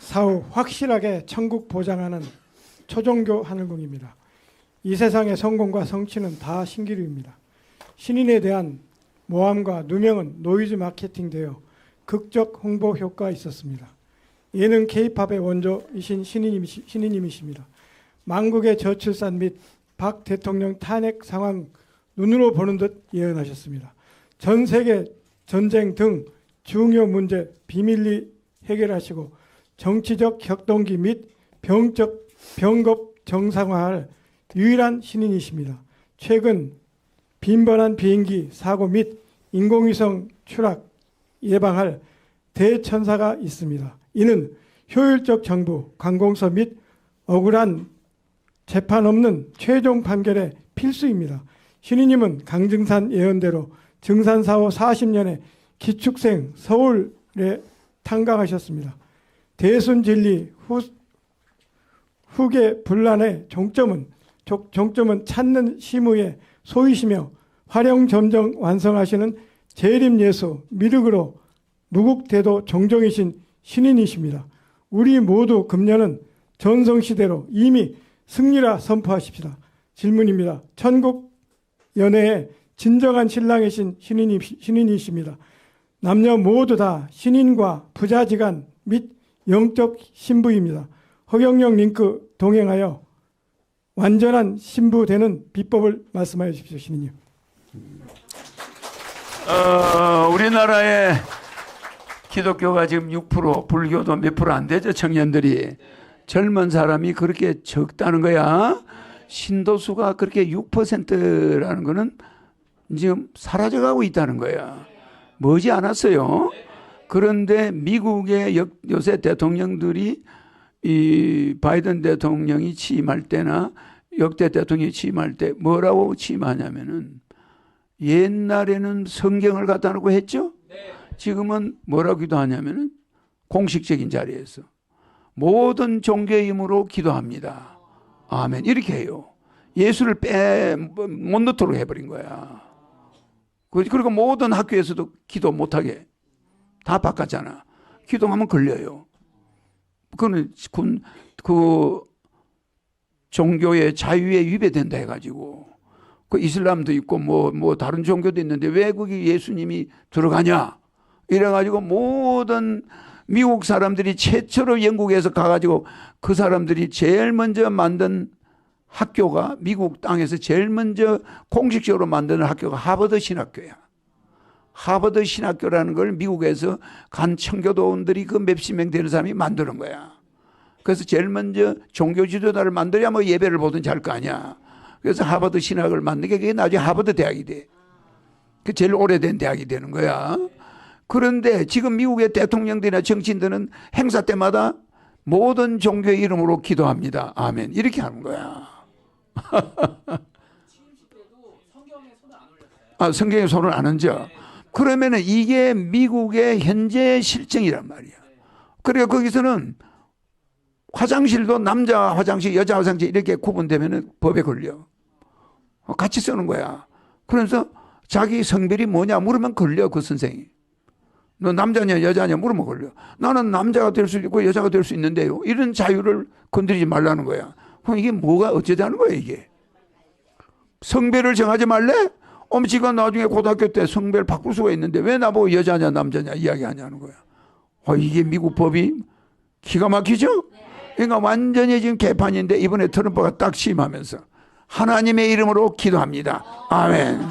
사후 확실하게 천국 보장하는 초종교 하늘궁입니다. 이 세상의 성공과 성취는 다 신기루입니다. 신인에 대한 모함과 누명은 노이즈 마케팅되어 극적 홍보 효과가 있었습니다. 예능 K-팝의 원조이신 신인님, 신인님이 십니다. 망국의 저출산 및 박 대통령 탄핵 상황 눈으로 보는 듯 예언하셨습니다. 전 세계 전쟁 등 중요 문제 비밀리 해결하시고 정치적 격동기 및 병적 병급 정상화할 유일한 신인이십니다. 최근 빈번한 비행기 사고 및 인공위성 추락 예방할 대천사가 있습니다. 이는 효율적 정부, 관공서 및 억울한 재판 없는 최종 판결의 필수입니다. 신희님은 강증산 예언대로 증산 사후 40년에 기축생 서울에 탄강하셨습니다. 대순 진리 후, 후계 분란의 종점은 종- 종점은 찾는 시무의 소이시며 활용 점정 완성하시는 재림 예수 미륵으로 무국대도 종종이신 신인이십니다. 우리 모두 금년은 전성시대로 이미 승리라 선포하십시다. 질문입니다. 천국 연애의 진정한 신랑이신 신인이, 신인이십니다. 남녀 모두 다 신인과 부자지간 및 영적 신부입니다. 허경영 링크 동행하여 완전한 신부 되는 비법을 말씀하여 주십시오, 신인님. 어, 우리나라에 기독교가 지금 6% 불교도 몇 프로 안 되죠 청년들이 젊은 사람이 그렇게 적다는 거야 신도수가 그렇게 6%라는 거는 지금 사라져가고 있다는 거야 머지 않았어요 그런데 미국의 역- 요새 대통령들이 이 바이든 대통령이 취임할 때나 역대 대통령이 취임할 때 뭐라고 취임하냐면은 옛날에는 성경을 갖다 놓고 했죠? 지금은 뭐라고 기도하냐면은 공식적인 자리에서 모든 종교의 힘으로 기도합니다. 아멘. 이렇게 해요. 예수를 빼, 못 넣도록 해버린 거야. 그- 그리고 모든 학교에서도 기도 못하게 다 바꿨잖아. 기도하면 걸려요. 그거는 군, 그 종교의 자유에 위배된다 해가지고 그 이슬람도 있고 뭐, 뭐 다른 종교도 있는데 왜 거기 예수님이 들어가냐? 이래가지고 모든 미국 사람들이 최초로 영국에서 가가지고 그 사람들이 제일 먼저 만든 학교가 미국 땅에서 제일 먼저 공식적으로 만드는 학교가 하버드 신학교야. 하버드 신학교라는 걸 미국에서 간 청교도원들이 그명 되는 사람이 만드는 거야. 그래서 제일 먼저 종교 지도자를 만들어야 뭐 예배를 보든지 할 거 아니야. 그래서 하버드 신학을 만든 게 그게 나중에 하버드 대학이 돼. 그 제일 오래된 대학이 되는 거야. 그런데 지금 미국의 대통령들이나 정치인들은 행사 때마다 모든 종교의 이름으로 기도합니다. 아멘. 이렇게 하는 거야. 아, 성경에 손을 안 얹어. 그러면은 이게 미국의 현재 실정이란 말이야. 그러니까 거기서는 화장실도 남자 화장실, 여자 화장실 이렇게 구분되면은 법에 걸려. 어, 같이 쓰는 거야. 그래서 자기 성별이 뭐냐 물으면 걸려 그 선생이. 너 남자냐 여자냐 물으면 걸려. 나는 남자가 될 수 있고 여자가 될 수 있는데요. 이런 자유를 건드리지 말라는 거야. 그럼 이게 뭐가 어쩌자는 거야 이게. 성별을 정하지 말래? 엄지가 나중에 고등학교 때 성별 바꿀 수가 있는데 왜 나보고 여자냐 남자냐 이야기하냐는 거야. 어, 이게 미국 법이 기가 막히죠? 그러니까 완전히 지금 개판인데 이번에 트럼프가 딱 취임하면서 하나님의 이름으로 기도합니다. 아멘.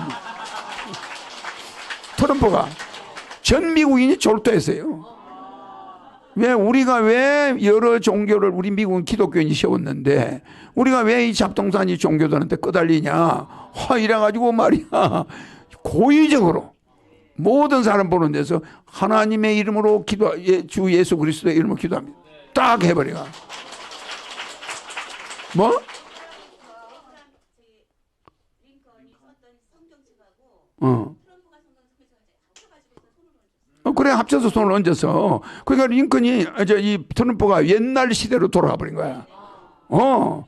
트럼프가 전 미국인이 졸도했어요. 왜 우리가 왜 여러 종교를 우리 미국은 기독교인이 세웠는데 우리가 왜 이 잡동사니 종교들한테 끄달리냐? 화 이래가지고 말이야 고의적으로 모든 사람 보는 데서 하나님의 이름으로 기도 예, 주 예수 그리스도의 이름으로 기도합니다. 딱 해버려. 뭐? 어. 어, 그래 합쳐서 손을 얹어서 그러니까 링컨이 이제 이 트럼프가 옛날 시대로 돌아가 버린 거야. 어,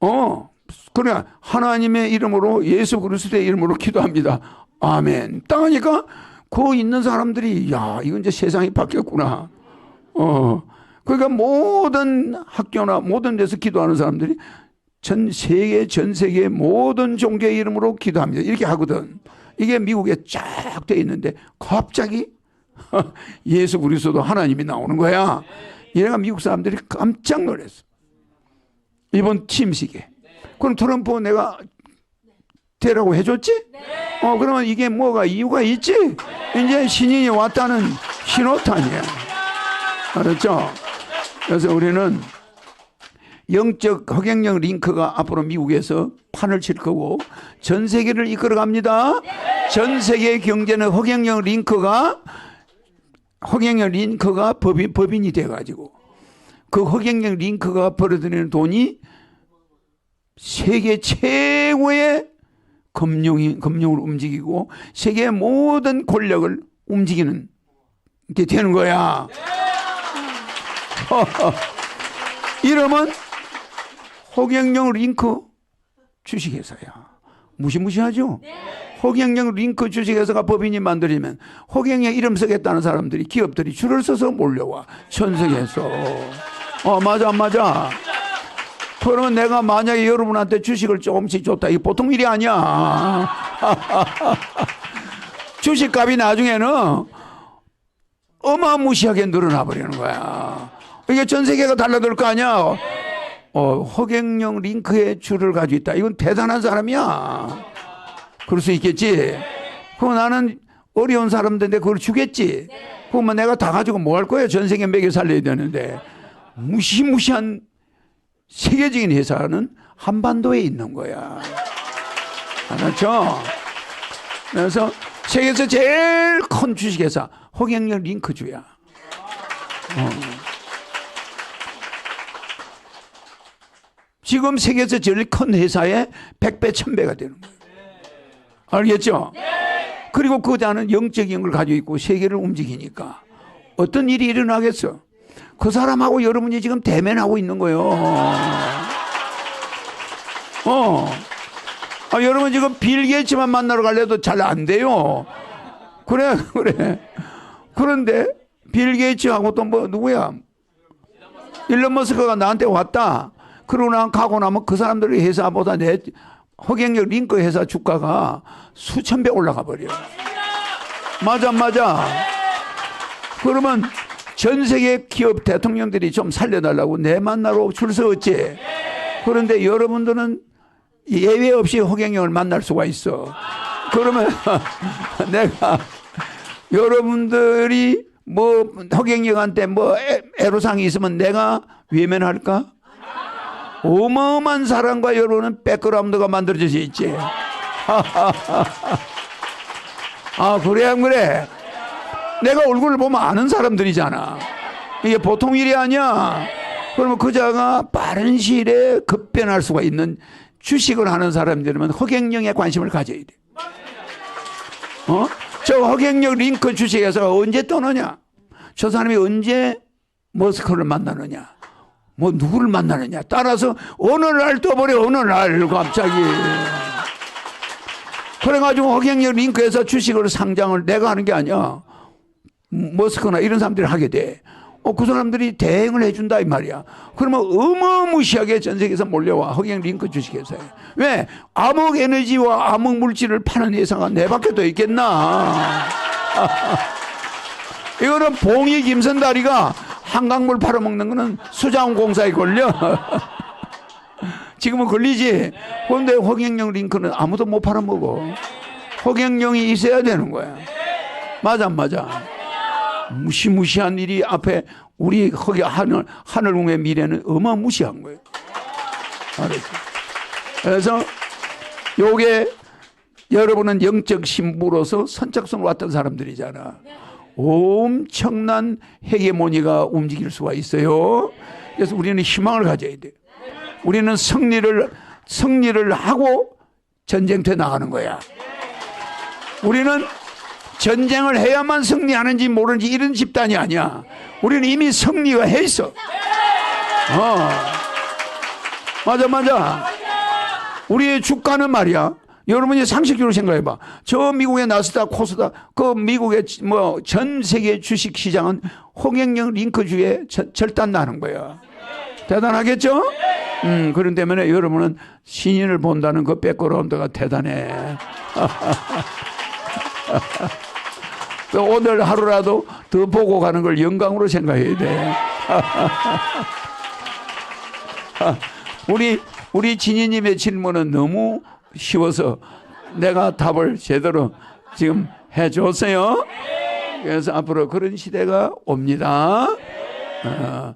어, 그래 하나님의 이름으로 예수 그리스도의 이름으로 기도합니다. 아멘. 딱 하니까 그 있는 사람들이 야 이건 이제 세상이 바뀌었구나. 어, 그러니까 모든 학교나 모든 데서 기도하는 사람들이 전 세계 전 세계 모든 종교의 이름으로 기도합니다. 이렇게 하거든. 이게 미국에 쫙 돼 있는데 갑자기 예수 그리스도 하나님이 나오는 거야. 얘가 미국 사람들이 깜짝 놀랐어. 이번 침식에. 그럼 트럼프 내가 되라고 해줬지? 어, 그러면 이게 뭐가 이유가 있지? 이제 신인이 왔다는 신호탄이야. 알았죠? 그래서 우리는 영적 허경영 링크가 앞으로 미국에서 판을 칠 거고 전 세계를 이끌어 갑니다. 전 세계 경제는 허경영 링크가 허경영 링크가 법인, 법인이 돼 가지고 그 허경영 링크가 벌어들이는 돈이 세계 최고의 금융이, 금융을 움직이고 세계의 모든 권력을 움직이는 게 되는 거야. 이름은 호경영 링크 주식회사야. 무시무시하죠? 호경영 링크 주식회사가 법인이 만들어지면 호경영 이름 쓰겠다는 사람들이 기업들이 줄을 서서 몰려와. 천석에서. 어, 맞아, 맞아. 그러면 내가 만약에 여러분한테 주식을 조금씩 줬다. 이게 보통 일이 아니야. 주식값이 나중에는 어마무시하게 늘어나 버리는 거야. 이게 전 세계가 달라들 거 아니야. 어, 허경영 링크의 줄을 가지고 있다. 이건 대단한 사람이야. 그럴 수 있겠지. 그럼 나는 어려운 사람들인데 그걸 주겠지. 그러면 내가 다 가지고 뭐 할 거야? 전 세계 먹여 살려야 되는데. 무시무시한 세계적인 회사는 한반도에 있는 거야. 알았죠? 그래서 세계에서 제일 큰 주식회사 허경영 링크주야. 어. 지금 세계에서 제일 큰 회사의 100배, 1000배가 되는 거예요. 알겠죠? 그리고 그 자는 영적인 걸 가지고 있고 세계를 움직이니까 어떤 일이 일어나겠어? 그 사람하고 여러분이 지금 대면하고 있는 거예요. 어. 아, 여러분 지금 빌 게이츠만 만나러 갈래도 잘 안 돼요. 그래, 그래. 그런데 빌 게이츠하고 또 뭐 누구야? 일론 머스크가 나한테 왔다. 그러고 난 가고 나면 그 사람들의 회사보다 내 허경영 링크 회사 주가가 수천 배 올라가 버려. 맞아, 맞아. 그러면 전 세계 기업 대통령들이 좀 살려달라고 내 만나러 줄 서었지. 그런데 여러분들은 예외 없이 허경영을 만날 수가 있어. 그러면 내가 여러분들이 뭐 허경영한테 뭐 애- 애로사항이 있으면 내가 외면할까? 어마어마한 사랑과 여러분은 백그라운드가 만들어져 있지. 아 그래 안 그래? 내가 얼굴을 보면 아는 사람들이잖아. 이게 보통 일이 아니야. 그러면 그자가 빠른 시일에 급변할 수가 있는 주식을 하는 사람들이면 허경영에 관심을 가져야 돼. 어? 저 허경영 링크 주식에서 언제 떠느냐? 저 사람이 언제 머스크를 만나느냐? 뭐 누구를 만나느냐? 따라서 어느 날 떠버려 어느 날 갑자기. 그래가지고 허경영 링크에서 주식을 상장을 내가 하는 게 아니야. 머스크나 이런 사람들이 하게 돼. 어, 그 사람들이 대행을 해준다 이 말이야. 그러면 어마무시하게 전 세계에서 몰려와 허경 링크 주식회사에. 왜? 암흑 에너지와 암흑 물질을 파는 회사가 내 밖에 더 있겠나? 이거는 봉이 김선다리가 한강물 팔아먹는 거는 수자원 공사에 걸려. 지금은 걸리지. 그런데 허경영 링크는 아무도 못 팔아먹어. 허경영이 있어야 되는 거야. 맞아, 안 맞아. 무시무시한 일이 앞에 우리 거기 하늘 하늘궁의 미래는 어마무시한 거예요. 알았죠? 그래서 요게 여러분은 영적 신부로서 선착순 왔던 사람들이잖아. 엄청난 헤게모니가 움직일 수가 있어요. 그래서 우리는 희망을 가져야 돼. 우리는 승리를 승리를 하고 전쟁터에 나가는 거야. 우리는 전쟁을 해야만 승리하는지 모르는지 이런 집단이 아니야. 우리는 이미 승리가 해 있어. 어. 맞아, 맞아. 우리의 주가는 말이야. 여러분이 상식적으로 생각해 봐. 저 미국의 나스닥, 코스닥, 그 미국의 뭐 전 세계 주식 시장은 홍영영 링크주에 저- 절단 나는 거야. 대단하겠죠? 음, 그런 때문에 여러분은 신인을 본다는 그 백그라운드가 대단해. 그 오늘 하루라도 더 보고 가는 걸 영광으로 생각해야 돼. 우리 우리 진희님의 질문은 너무 쉬워서 내가 답을 제대로 지금 해줬어요. 그래서 앞으로 그런 시대가 옵니다. 어,